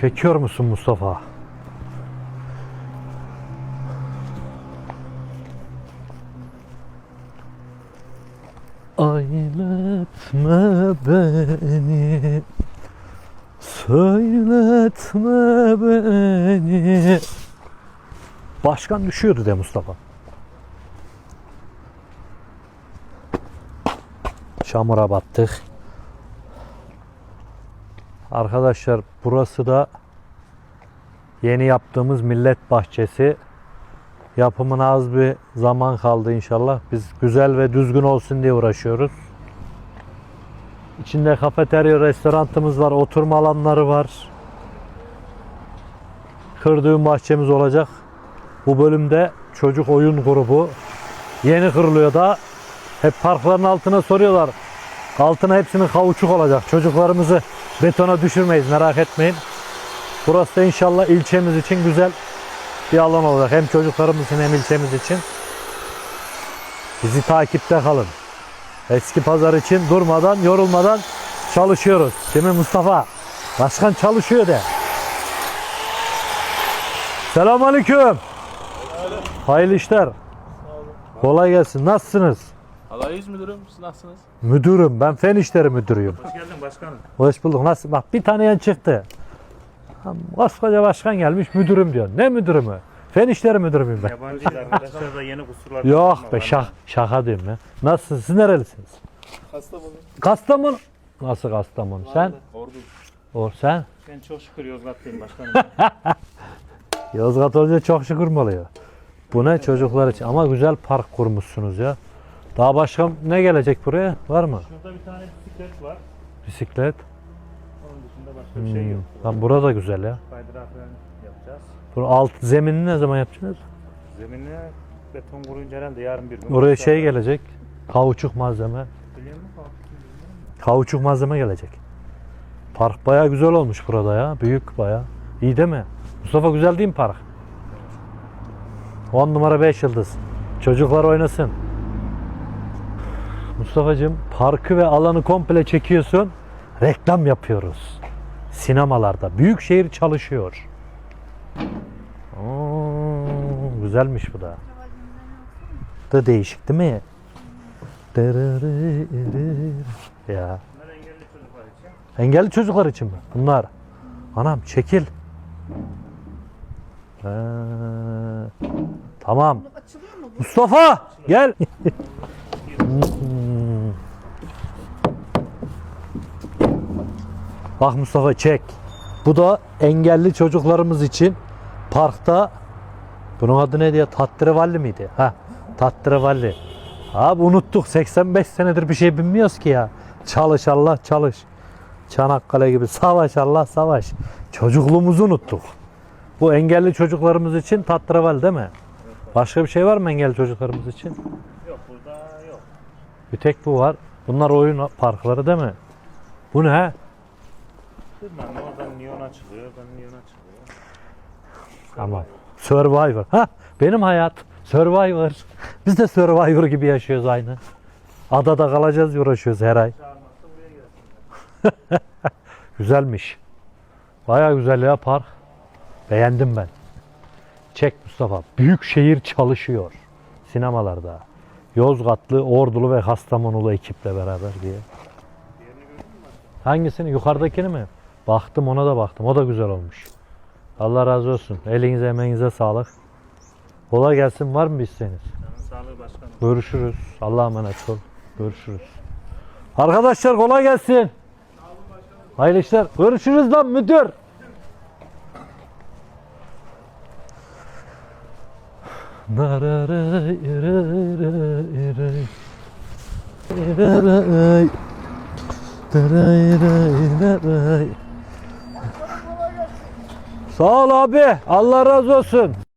Çekiyor musun Mustafa? Ayletme beni Söyletme beni Başkan düşüyordu de Mustafa. Çamura battık. Arkadaşlar burası da yeni yaptığımız millet bahçesi. Yapımına az bir zaman kaldı inşallah. Biz güzel ve düzgün olsun diye uğraşıyoruz. İçinde kafeterya, restorantımız var, oturma alanları var. Kırdığım bahçemiz olacak. Bu bölümde çocuk oyun grubu yeni kırılıyor da hep parkların altına soruyorlar. Altına hepsinin kauçuk olacak. Çocuklarımızı betona düşürmeyiz merak etmeyin. Burası da inşallah ilçemiz için güzel bir alan olacak. Hem çocuklarımız için hem ilçemiz için. Bizi takipte kalın. Eski pazar için durmadan, yorulmadan çalışıyoruz. Değil Mustafa? Başkan çalışıyor de. Selamünaleyküm. Hayırlı işler. Kolay gelsin. Nasılsınız? Alayız müdürüm, siz nasılsınız? Müdürüm. Ben fen işleri müdürüyüm. Hoş geldin başkanım. Hoş bulduk. Nasıl? Bak bir tane yan çıktı. Koskoca başkan gelmiş müdürüm diyor. Ne müdürümü? Fen işleri müdürü müyüm ben? Yabancı arkadaşlar da yeni kusurlar. Yok be şak, şaka diyorum ya. Nasılsınız? Siz nerelisiniz? Kastamonu. Kastamonu. Nasıl Kastamonu? Sen? Ordu. Or sen? Ben çok şükür Yozgatlıyım başkanım. Yozgat olunca çok şükür mü oluyor? Bu ne çocuklar için? Ama güzel park kurmuşsunuz ya. Daha başka ne gelecek buraya? Var mı? Şurada bir tane bisiklet var. Bisiklet. Onun dışında başka bir şey yok. Hmm. Lan burada güzel ya. Kaydırak falan yapacağız. Bu alt zeminini ne zaman yapacaksınız? Zeminine beton kuruyunca herhalde yarın bir gün. Oraya şey gelecek. Kauçuk malzeme. Biliyor musun? Kauçuk malzeme gelecek. Park baya güzel olmuş burada ya. Büyük baya. İyi değil mi? Mustafa güzel değil mi park? 10 numara 5 yıldız. Çocuklar oynasın. Mustafa'cığım parkı ve alanı komple çekiyorsun. Reklam yapıyoruz. Sinemalarda. Büyükşehir çalışıyor. Oo, güzelmiş bu da. Da değişik değil mi? Ya. Engelli çocuklar için. Mi? Bunlar. Anam çekil. Ha, tamam. Mustafa gel. Bak Mustafa çek. Bu da engelli çocuklarımız için parkta bunun adı ne diye Tattrevalli miydi? Ha, Tattrevalli. Abi unuttuk. 85 senedir bir şey bilmiyoruz ki ya. Çalış Allah çalış. Çanakkale gibi savaş Allah savaş. Çocukluğumuzu unuttuk. Bu engelli çocuklarımız için Tattrevalli değil mi? Başka bir şey var mı engelli çocuklarımız için? Yok burada yok. Bir tek bu var. Bunlar oyun parkları değil mi? Bu ne? Ne oradan neon açılıyor. Ben neon açılıyor. Tamam. Survivor. Ha, benim hayat. Survivor. Biz de Survivor gibi yaşıyoruz aynı. Adada kalacağız uğraşıyoruz her ay. Güzelmiş. Baya güzel ya park. Beğendim ben. Çek Mustafa. Büyük şehir çalışıyor. Sinemalarda. Yozgatlı, Ordulu ve Kastamonulu ekiple beraber diye. Hangisini? Yukarıdakini mi? Baktım ona da baktım. O da güzel olmuş. Allah razı olsun. Elinize emeğinize sağlık. Kolay gelsin. Var mı bir isteğiniz? Sağlığı başkanım. Görüşürüz. Allah'a emanet ol. Görüşürüz. Arkadaşlar kolay gelsin. Hayırlı işler. Görüşürüz lan müdür. Sağ ol abi. Allah razı olsun.